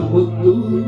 oh blue.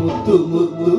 ముద్దు ముద్దు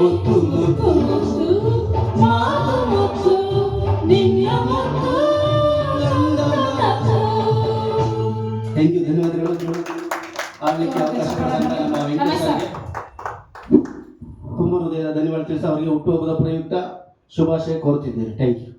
ಮುತ್ತು ಮುತ್ತು ಮಾತು ಥ್ಯಾಂಕ್ ಯು ಧನ್ಯವಾದಗಳು. ಆಡಲಿಕ್ಕೆ ಅವಕಾಶ ಮಾಡಿದಂತ ನಮ್ಮ ವೆಂಕಟೇಶ್ ಅವರಿಗೆ. ತುಂಬ ಹೃದಯದ ಧನ್ಯವಾದ ತಿಳಿಸಿ ಅವರಿಗೆ ಹುಟ್ಟುಹಬ್ಬದ ಪ್ರಯುಕ್ತ ಶುಭಾಶಯ ಕೋರುತ್ತಿದ್ದೇನೆ. Thank you.